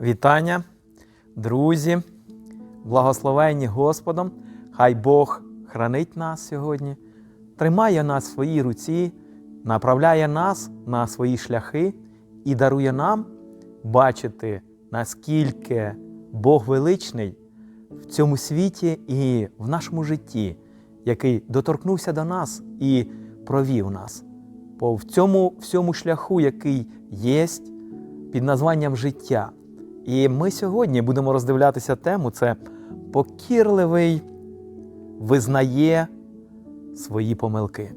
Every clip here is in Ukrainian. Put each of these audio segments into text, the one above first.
Вітання, друзі, благословенні Господом. Хай Бог хранить нас сьогодні, тримає нас в своїй руці, направляє нас на свої шляхи і дарує нам бачити, наскільки Бог величний в цьому світі і в нашому житті, який доторкнувся до нас і провів нас по в цьому всьому шляху, який єсть під названням життя. І ми сьогодні будемо роздивлятися тему: це покірливий визнає свої помилки.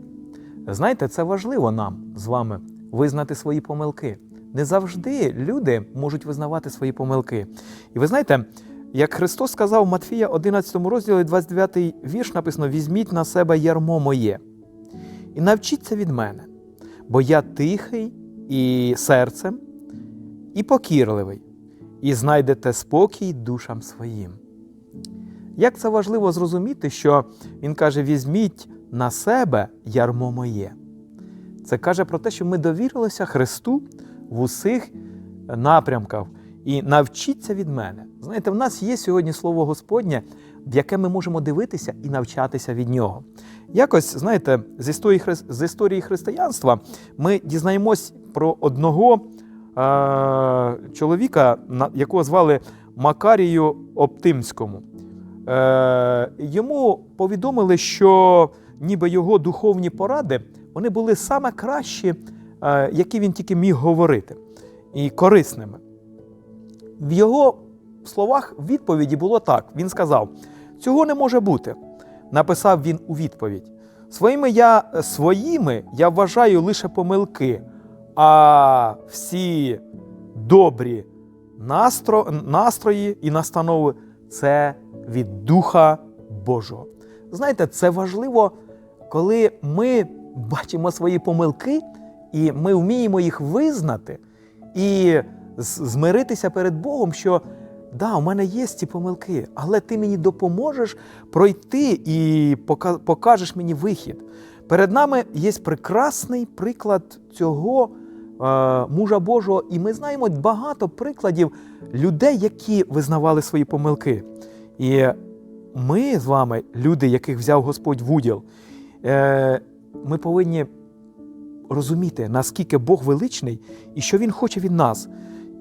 Знаєте, це важливо нам з вами визнати свої помилки. Не завжди люди можуть визнавати свої помилки. І ви знаєте, як Христос сказав Матфія 11 розділі, 29 вірш написано: Візьміть на себе ярмо моє і навчіться від мене, бо я тихий і серцем, і покірливий, і знайдете спокій душам своїм. Як це важливо зрозуміти, що Він каже: візьміть на себе ярмо моє. Це каже про те, що ми довірилися Христу в усіх напрямках і навчіться від мене. Знаєте, в нас є сьогодні Слово Господнє, в яке ми можемо дивитися і навчатися від нього. Якось, знаєте, з історії, з історії християнства ми дізнаємось про одного чоловіка, якого звали Макарію Оптимському. Е- йому повідомили, що ніби його духовні поради вони були саме кращі, е- які він тільки міг говорити, і корисними. В його словах відповіді було так: він сказав: цього не може бути. Написав він у відповідь. Своїми я, своїми я вважаю лише помилки, а всі добрі настро, настрої і настанови це від Духа Божого. Знаєте, це важливо, коли ми бачимо свої помилки, і ми вміємо їх визнати і змиритися перед Богом, що да, у мене є ці помилки, але ти мені допоможеш пройти і покажеш мені вихід. Перед нами є прекрасний приклад цього мужа Божого, і ми знаємо багато прикладів людей, які визнавали свої помилки. І ми з вами, люди, яких взяв Господь в уділ, е, ми повинні розуміти, наскільки Бог величний і що Він хоче від нас.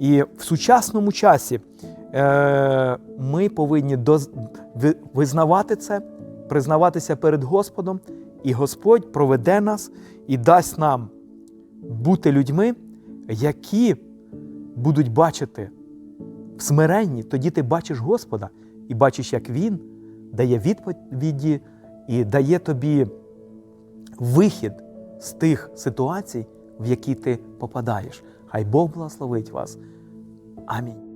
І в сучасному часі е, ми повинні визнавати це, признаватися перед Господом, і Господь проведе нас і дасть нам бути людьми, які будуть бачити в смиренні. Тоді ти бачиш Господа і бачиш, як Він дає відповіді і дає тобі вихід з тих ситуацій, в які ти попадаєш. Хай Бог благословить вас. Амінь.